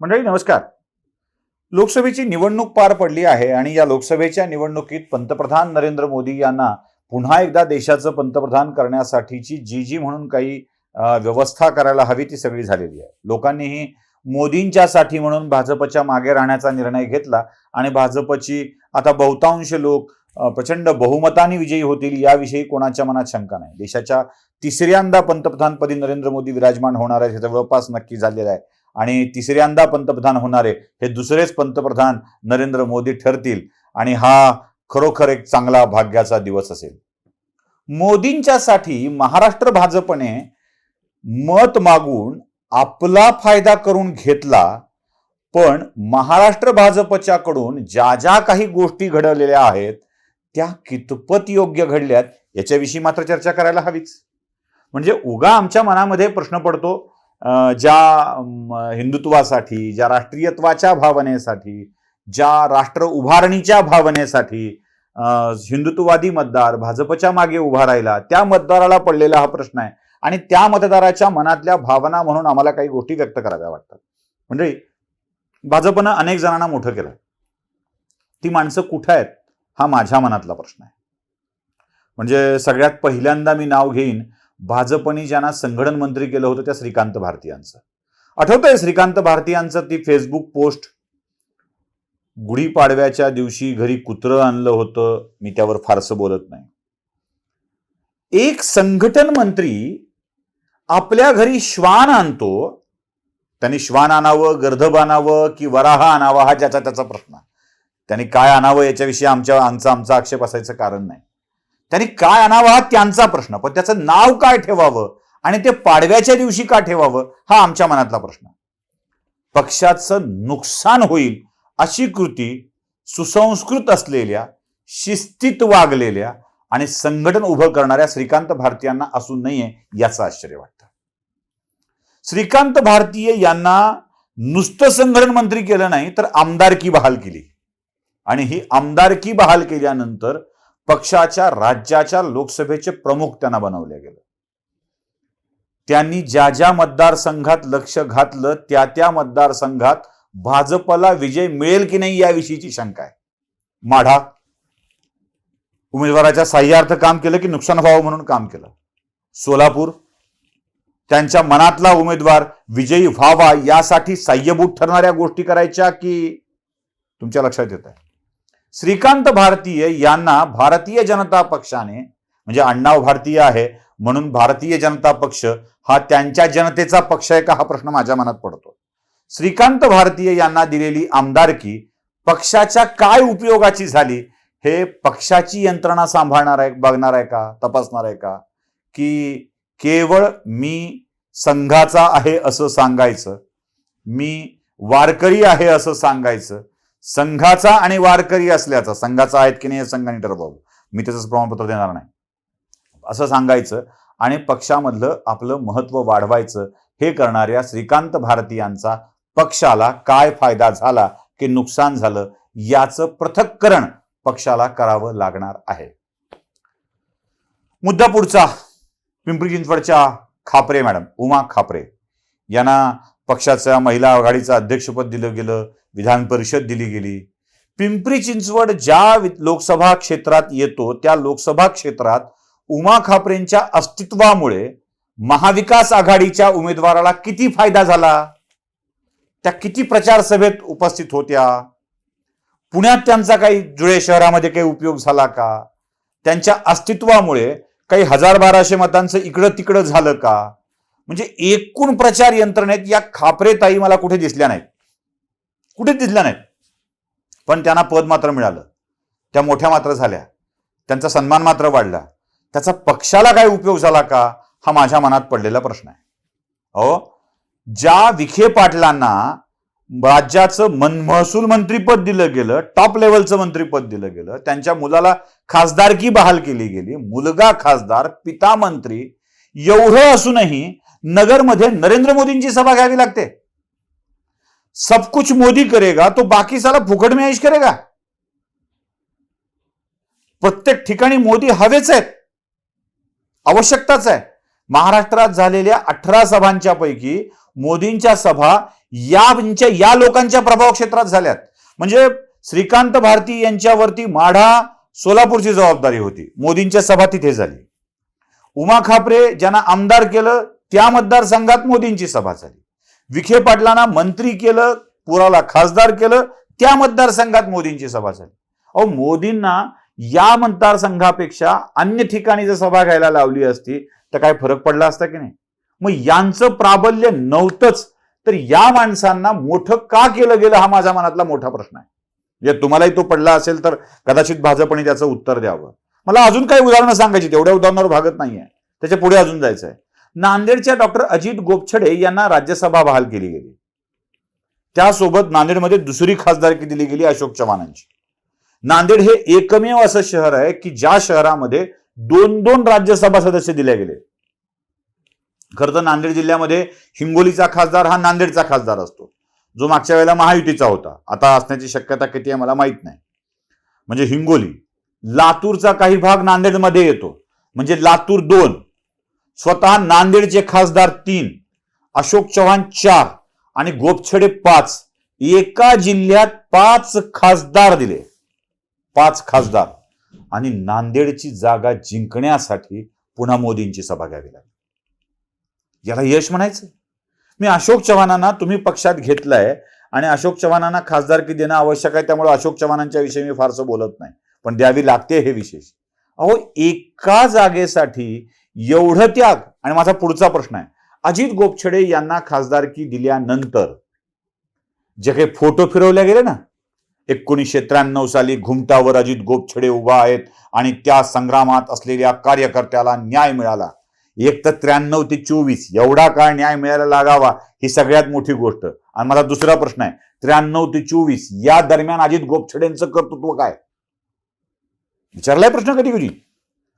मंडळी नमस्कार. लोकसभेची निवडणूक पार पडली आहे आणि या लोकसभेच्या निवडणुकीत पंतप्रधान नरेंद्र मोदी यांना पुन्हा एकदा देशाचं पंतप्रधान करण्यासाठीची जी जी म्हणून काही व्यवस्था करायला हवी ती सगळी झालेली आहे. लोकांनीही मोदींच्यासाठी म्हणून भाजपच्या मागे राहण्याचा निर्णय घेतला आणि भाजपची आता बहुतांश लोक प्रचंड बहुमताने विजयी होतील याविषयी कोणाच्या मनात शंका नाही. देशाच्या तिसऱ्यांदा पंतप्रधानपदी नरेंद्र मोदी विराजमान होणार आहेत हे जवळपास नक्की झालेलं आहे. आणि तिसऱ्यांदा पंतप्रधान होणारे हे दुसरेच पंतप्रधान नरेंद्र मोदी ठरतील आणि हा खरोखर एक चांगला भाग्याचा दिवस असेल. मोदींच्यासाठी महाराष्ट्र भाजपने मत मागून आपला फायदा करून घेतला पण महाराष्ट्र भाजपच्याकडून ज्या ज्या काही गोष्टी घडवलेल्या आहेत त्या कितपत योग्य घडल्यात याच्याविषयी मात्र चर्चा करायला हवीच. म्हणजे उगा आमच्या मनामध्ये प्रश्न पडतो ज्या हिंदुत्वासाठी ज्या राष्ट्रीयत्वाच्या भावनेसाठी ज्या राष्ट्र उभारणीच्या भावनेसाठी हिंदुत्ववादी मतदार भाजपच्या मागे उभा राहिला त्या मतदाराला पडलेला हा प्रश्न आहे. आणि त्या मतदाराच्या मनातल्या भावना म्हणून आम्हाला काही गोष्टी व्यक्त कराव्या वाटतात. म्हणजे भाजपनं अनेक जणांना मोठं केलं ती माणसं कुठं आहेत हा माझ्या मनातला प्रश्न आहे. म्हणजे सगळ्यात पहिल्यांदा मी नाव घेईन भाजपने ज्यांना संघटन मंत्री केलं होतं त्या श्रीकांत भारतीयांचं. आठवतंय श्रीकांत भारतीयांचं ती फेसबुक पोस्ट गुढीपाडव्याच्या दिवशी घरी कुत्रं आणलं होतं मी त्यावर फारसं बोलत नाही. एक संघटन मंत्री आपल्या घरी श्वान आणतो त्यांनी श्वान आणावं गर्धब आणावं की वराह आणावा हा ज्याचा त्याचा प्रश्न. त्याने त्यांनी काय आणावं याच्याविषयी आमच्या आमचा आमचा आक्षेप असायचं कारण नाही. त्यांनी काय आणावं हा त्यांचा प्रश्न. पण त्याचं नाव काय ठेवावं? आणि ते पाडव्याच्या दिवशी का ठेवावं? हा आमच्या मनातला प्रश्न. पक्षाचं नुकसान होईल अशी कृती सुसंस्कृत असलेल्या शिस्तीत वागलेल्या आणि संघटन उभं करणाऱ्या श्रीकांत भारतीयांना असून नाहीये याचं आश्चर्य वाटतं. श्रीकांत भारतीय यांना नुसतं संघटन मंत्री केलं नाही तर आमदारकी बहाल केली. आणि ही आमदारकी बहाल केल्यानंतर पक्षाच्या राज्याच्या लोकसभेचे प्रमुख त्यांना बनवले गेले. त्यांनी ज्या ज्या मतदारसंघात लक्ष घातलं त्या त्या मतदारसंघात भाजपला विजय मिळेल की नाही याविषयीची शंका आहे. माढा उमेदवाराच्या साह्यार्थ काम केलं की नुकसान व्हावं म्हणून काम केलं. सोलापूर त्यांच्या मनातला उमेदवार विजयी व्हावा यासाठी साह्यभूत ठरणाऱ्या गोष्टी करायच्या की तुमच्या लक्षात येत आहे श्रीकांत भारतीय यांना भारतीय जनता पक्षाने म्हणजे अण्णाव भारतीय आहे म्हणून भारतीय जनता पक्ष हा त्यांच्या जनतेचा पक्ष आहे का हा प्रश्न माझ्या मनात पडतो. श्रीकांत भारतीय यांना दिलेली आमदारकी पक्षाच्या काय उपयोगाची झाली? हे पक्षाची यंत्रणा सांभाळणार आहे बघणार आहे का तपासणार आहे का? की केवळ मी संघाचा आहे असं सांगायचं मी वारकरी आहे असं सांगायचं संघाचा आणि वारकरी असल्याचा संघाचा आहेत की नाही संघाने ठरवावं. मी त्याचं प्रमाणपत्र देणार नाही. असं सांगायचं आणि पक्षामधलं आपलं महत्त्व वाढवायचं हे करणाऱ्या श्रीकांत भारतीयांचा पक्षाला काय फायदा झाला की नुकसान झालं याचं पृथक्करण पक्षाला करावं लागणार आहे. मुद्दा पुढचा पिंपरी चिंचवडच्या खापरे मॅडम उमा खापरे. यांना पक्षाच्या महिला आघाडीचं अध्यक्षपद दिलं गेलं विधान परिषद दिली गेली. पिंपरी चिंचवड ज्या लोकसभा क्षेत्रात येतो त्या लोकसभा क्षेत्रात उमा खापरेंच्या अस्तित्वामुळे महाविकास आघाडीच्या उमेदवाराला किती फायदा झाला? त्या किती प्रचार सभेत उपस्थित होत्या? पुण्यात त्यांचा काही जुळे शहरामध्ये काही उपयोग झाला का? त्यांच्या अस्तित्वामुळे काही हजार बाराशे मतांचं इकडं तिकडं झालं का? म्हणजे एकूण प्रचार यंत्रणेत या खापरे ताई मला कुठे दिसल्या नाहीत. कुठेच दिसल्या नाहीत. पण त्यांना पद मात्र मिळालं. त्या मोठ्या मात्र झाल्या. त्यांचा सन्मान मात्र वाढला. त्याचा पक्षाला काय उपयोग झाला का हा माझ्या मनात पडलेला प्रश्न आहे. अहो ज्या विखे पाटलांना राज्याचं मन महसूल मंत्रीपद दिलं गेलं टॉप लेवलचं मंत्रीपद दिलं गेलं त्यांच्या मुलाला खासदारकी बहाल केली गेली मुलगा खासदार पिता मंत्री एवढं असूनही नगरमध्ये नरेंद्र मोदींची सभा घ्यावी लागते. सब कुछ मोदी करेगा तो बाकी साला फुकट में ऐश करेगा। प्रत्येक ठिकाणी मोदी हवेच आहेत आवश्यकताच आहे. महाराष्ट्रात झालेल्या अठरा सभांच्या पैकी मोदींच्या सभा यांच्या म्हणजे या लोकांच्या प्रभाव क्षेत्रात झाल्यात. म्हणजे श्रीकांत भारती यांच्यावरती माढा सोलापूरची जबाबदारी होती. मोदींच्या सभा तिथे झाली. उमा खापरे ज्यांना आमदार केलं त्या मतदारसंघात मोदींची सभा झाली. विखे पाटलांना मंत्री केलं पुराला खासदार केलं त्या मतदारसंघात मोदींची सभा झाली. अहो मोदींना या मतदारसंघापेक्षा अन्य ठिकाणी जर सभा घ्यायला लावली असती तर काय फरक पडला असता की नाही? मग यांचं प्राबल्य नव्हतंच तर या माणसांना मोठं का केलं गेलं हा माझ्या मनातला मोठा प्रश्न आहे. म्हणजे तुम्हालाही तो पडला असेल तर कदाचित भाजपने त्याचं उत्तर द्यावं. मला अजून काही उदाहरणं सांगायची तेवढ्या उदाहरणावर भागत नाही आहे त्याच्या पुढे अजून जायचं आहे नांदेडच्या डॉक्टर अजित गोपछडे यांना राज्यसभा बहाल केली गेली. त्यासोबत नांदेडमध्ये दुसरी खासदारकी दिली गेली अशोक चव्हाणांची. नांदेड हे एकमेव असं शहर आहे की ज्या शहरामध्ये दोन दोन राज्यसभा सदस्य दिले गेले. खरं तर नांदेड जिल्ह्यामध्ये हिंगोलीचा खासदार हा नांदेडचा खासदार असतो. जो मागच्या वेळेला महायुतीचा होता. आता असण्याची शक्यता किती आहे मला माहीत नाही. म्हणजे हिंगोली लातूरचा काही भाग नांदेडमध्ये येतो. म्हणजे लातूर दोन स्वतः नांदेडचे खासदार तीन अशोक चव्हाण चार आणि गोपछडे पाच. एका जिल्ह्यात पाच खासदार दिले. पाच खासदार. आणि नांदेडची जागा जिंकण्यासाठी पुन्हा मोदींची सभा घ्यावी लागली. याला यश म्हणायचं मी अशोक चव्हाणांना तुम्ही पक्षात घेतलाय आणि अशोक चव्हाणांना खासदारकी देणं आवश्यक आहे त्यामुळे अशोक चव्हाणांच्या विषयी मी फारसं बोलत नाही. पण द्यावी लागते हे विशेष. अहो एका जागेसाठी एवढं त्याग. आणि माझा पुढचा प्रश्न आहे. अजित गोपछडे यांना खासदारकी दिल्यानंतर जे काही फोटो फिरवले गेले ना एकोणीसशे त्र्याण्णव साली घुमटावर अजित गोपछडे उभा आहेत आणि त्या संग्रामात असलेल्या कार्यकर्त्याला न्याय मिळाला. एक तर त्र्याण्णव ते चोवीस एवढा काळ न्याय मिळायला लागावा ही सगळ्यात मोठी गोष्ट. आणि मला दुसरा प्रश्न आहे त्र्याण्णव ते चोवीस या दरम्यान अजित गोपछडेंचं कर्तृत्व काय? विचारलाय प्रश्न कधी कधी?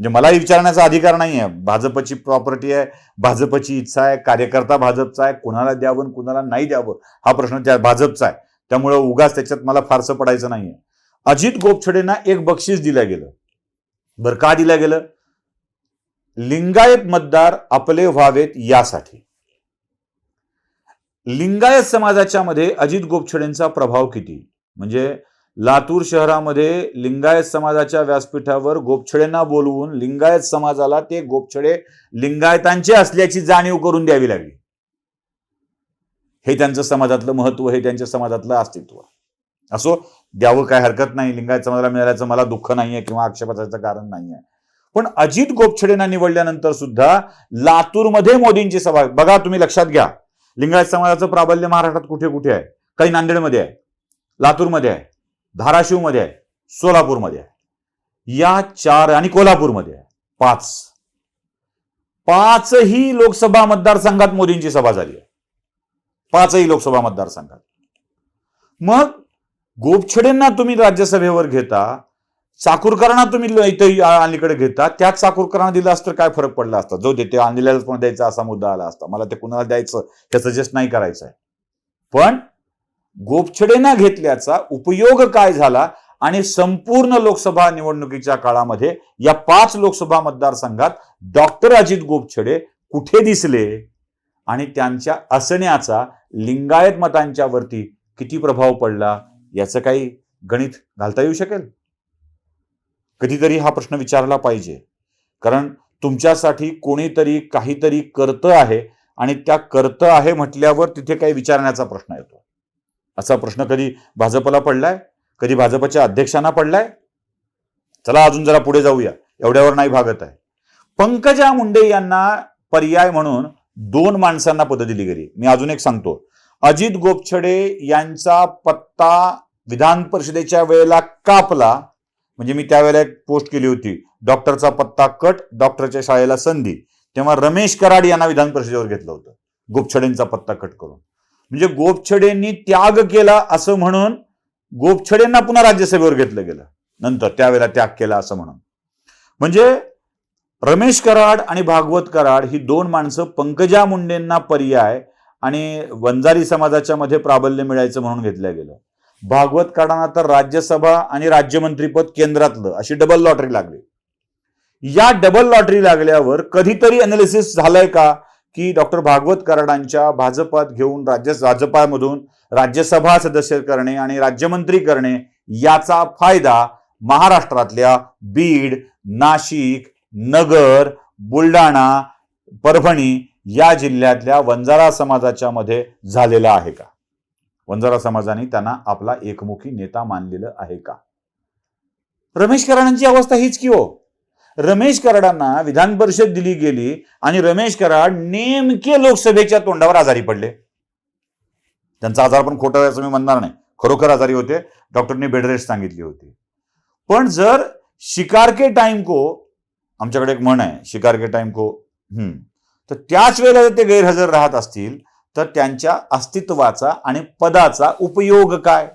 म्हणजे मलाही विचारण्याचा अधिकार नाही आहे भाजपची प्रॉपर्टी आहे भाजपची इच्छा आहे कार्यकर्ता भाजपचा आहे कुणाला द्यावं कुणाला नाही द्यावं हा प्रश्न त्या भाजपचा आहे. त्यामुळे उगाच त्याच्यात मला फारसं पडायचं नाहीये. अजित गोपछडेंना एक बक्षीस दिलं गेलं. बरं का दिलं गेलं? लिंगायत मतदार आपले व्हावेत यासाठी. लिंगायत समाजाच्या मध्ये अजित गोपछडेंचा प्रभाव किती? म्हणजे लातूर शहरामध्ये लिंगायत समाजाच्या व्यासपीठावर गोपछडेंना बोलवून लिंगायत समाजाला ते गोपछडे लिंगायतांचे असल्याची जाणीव करून द्यावी लागली. हे त्यांचं समाजातलं महत्त्व हे त्यांच्या समाजातलं अस्तित्व. असो द्यावं काय हरकत नाही लिंगायत समाजाला मिळाल्याचं मला दुःख नाहीये किंवा आक्षेपाचं कारण नाहीये. पण अजित गोपछडेंना निवडल्यानंतर सुद्धा लातूरमध्ये मोदींची सभा बघा तुम्ही लक्षात घ्या. लिंगायत समाजाचं प्राबल्य महाराष्ट्रात कुठे कुठे आहे? काही नांदेडमध्ये आहे? लातूरमध्ये आहे? धाराशिवमध्ये आहे सोलापूरमध्ये आहे. या चार आणि कोल्हापूरमध्ये आहे. पाच. पाचही लोकसभा मतदारसंघात मोदींची सभा झाली आहे. पाचही लोकसभा मतदारसंघात. मग गोपछडेंना तुम्ही राज्यसभेवर घेता चाकूरकरांना तुम्ही इथं अलीकडे घेता त्याच चाकूरकरांना दिलं असतं काय फरक पडला असता? जो देते आणलेल्यालाच पण द्यायचा असा मुद्दा आला असता. मला ते कुणाला द्यायचं हे सजेस्ट नाही करायचं आहे पण गोपछडेंना घेतल्याचा उपयोग काय झाला आणि संपूर्ण लोकसभा निवडणुकीच्या काळामध्ये या पाच लोकसभा मतदारसंघात डॉक्टर अजित गोपछडे कुठे दिसले? आणि त्यांच्या असण्याचा लिंगायत मतांच्या वरती किती प्रभाव पडला? याचं काही गणित घालता येऊ शकेल? कधीतरी हा प्रश्न विचारला पाहिजे. कारण तुमच्यासाठी कोणीतरी काहीतरी करतं आहे आणि त्या करतं आहे म्हटल्यावर तिथे काही विचारण्याचा प्रश्न येतो. असा प्रश्न कधी भाजपला पडलाय? कधी भाजपच्या अध्यक्षांना पडलाय? चला अजून जरा पुढे जाऊया. एवढ्यावर नाही भागत आहे. पंकजा मुंडे यांना पर्याय म्हणून दोन माणसांना पद दिली गेली. मी अजून एक सांगतो. अजित गोपछडे यांचा पत्ता विधान परिषदेच्या वेळेला कापला. म्हणजे मी त्यावेळेला एक पोस्ट केली होती. डॉक्टरचा पत्ता कट डॉक्टरच्या शाळेला संधी. तेव्हा रमेश कराड यांना विधान परिषदेवर घेतलं होतं. गोपछडेंचा पत्ता कट करून. म्हणजे गोपछडेंनी त्याग केला असं म्हणून गोपछडेंना पुन्हा राज्यसभेवर घेतलं गेलं. नंतर त्यावेळेला त्याग केला असं म्हणून. म्हणजे रमेश कराड आणि भागवत कराड ही दोन माणसं पंकजा मुंडेंना पर्याय आणि वंजारी समाजाच्या मध्ये प्राबल्य मिळायचं म्हणून घेतलं गेलं. भागवत कराडांना तर राज्यसभा आणि राज्यमंत्रीपद केंद्रातलं अशी डबल लॉटरी लागली. या डबल लॉटरी लागल्यावर कधीतरी अनालिसिस झालंय का? की डॉक्टर भागवत कराडांच्या भाजपात घेऊन राज्य भाजपामधून राज्यसभा सदस्य करणे आणि राज्यमंत्री करणे याचा फायदा महाराष्ट्रातल्या बीड नाशिक नगर बुलढाणा परभणी या जिल्ह्यातल्या वंजारा समाजाच्या मध्ये झालेला आहे का? वंजारा समाजाने त्यांना आपला एकमुखी नेता मानलेलं आहे का? रमेश कराडांची अवस्था हीच की हो. रमेश कराडांना विधान परिषद दिली गेली आणि रमेश कराड नेमके लोकसभेच्या तोंडावर आजारी पडले. त्यांचा आजार पण खोटा असं मी म्हणणार नाही. खरोखर आजारी होते. डॉक्टरने बेडरेस्ट सांगितली होती. पण जर शिकार के टाइम को आमच्याकडे एक म्हण आहे शिकार के टाइम को हम्म तर त्याच वेळेला जर ते गैरहजर राहत असतील तर त्यांच्या अस्तित्वाचा आणि पदाचा उपयोग काय?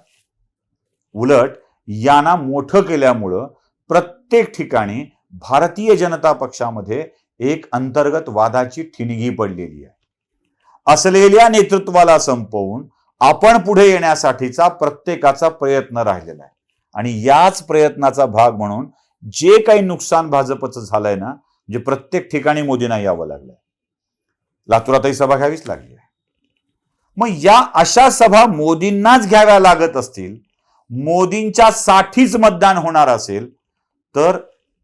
उलट यांना मोठं केल्यामुळं प्रत्येक ठिकाणी भारतीय जनता पक्षामध्ये एक अंतर्गत वादाची ठिणगी पडलेली आहे. असलेल्या नेतृत्वाला संपवून आपण पुढे येण्यासाठीचा प्रत्येकाचा प्रयत्न राहिलेला आहे. आणि याच प्रयत्नाचा भाग म्हणून जे काही नुकसान भाजपचं झालंय ना म्हणजे प्रत्येक ठिकाणी मोदींना यावं लागलंय. लातूरातही सभा घ्यावीच लागली आहे. मग या अशा सभा मोदींनाच घ्याव्या लागत असतील मोदींच्या साठीच मतदान होणार असेल तर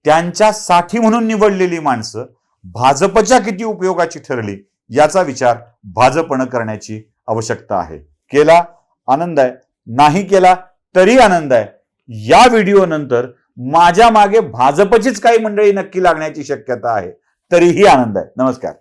त्यांच्यासाठी म्हणून निवडलेली माणसं भाजपच्या किती उपयोगाची ठरली याचा विचार भाजपनं करण्याची आवश्यकता आहे. केला आनंद आहे नाही केला तरी आनंद आहे. या व्हिडिओ नंतर माझ्या मागे भाजपचीच काही मंडळी नक्की लागण्याची शक्यता आहे तरीही आनंद आहे. नमस्कार.